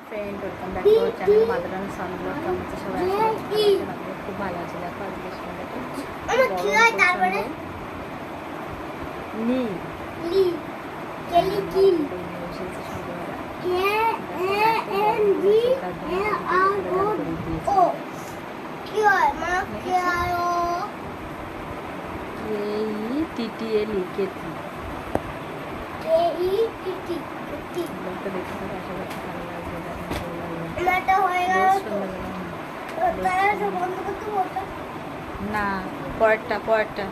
Friend welcome back to channel মাদারান সানব্লগ কেমন আছে সবাই আশা করছি ভালো আছেন। আপনারা খুব ভালো আছে দেখো আজকে সন্ধ্যাটা নি লি কেলি কে ই টি টি এল ই কে ই টি টি টি ব্লগটা দেখতে থাকো আশা করছি ভালো লাগবে দেখো ভালো হয়ে গেল না পরেরটা পরেরটা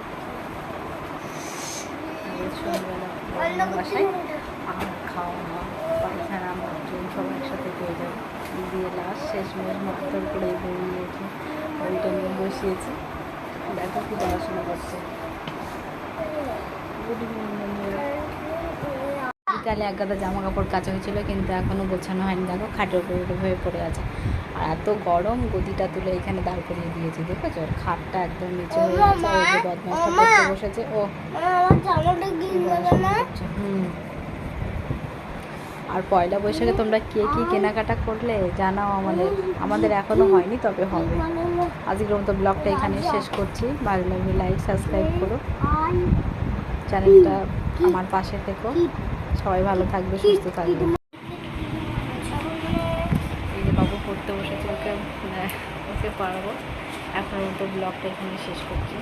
বাসায় বলতো খাওয়া দাওয়া পায়খানা বাথরুম সব একসাথে পেয়ে যাবে দিয়ে লাস্ট শেষমেশ মক্তর করে বেরিয়েছি ওইটা নিয়ে বসিয়েছি। দেখো কি পড়াশোনা করছে। গুড ইভিনিং বিকালে এক গাদা জামা কাপড় কাচা হয়েছিল কিন্তু এখনও গোছানো হয়নি। দেখো খাটের উপরে হয়ে পড়ে আছে। আর এত গরম গদিটা তুলে এখানে দাঁড় করিয়ে দিয়েছি দেখেছ? আর খাটটা একদম নিচে হয়ে গেছে বদমাসটা পড়তে বসেছে ও। হুম। আর পয়লা বৈশাখে তোমরা কে কি কেনাকাটা করলে জানাও আমাদের। আমাদের এখনও হয়নি তবে হবে। আজকের মতো ব্লগটা এখানে শেষ করছি। ভালো লাগলে লাইক সাবস্ক্রাইব করো। চ্যানেলটা আমার পাশে থেকো। সবাই ভালো থাকবে সুস্থ থাকবে। এই যে বাবু পড়তে বসেছে ওকে ওকে পারব এখন তো ব্লগটা এখানে শেষ করছি।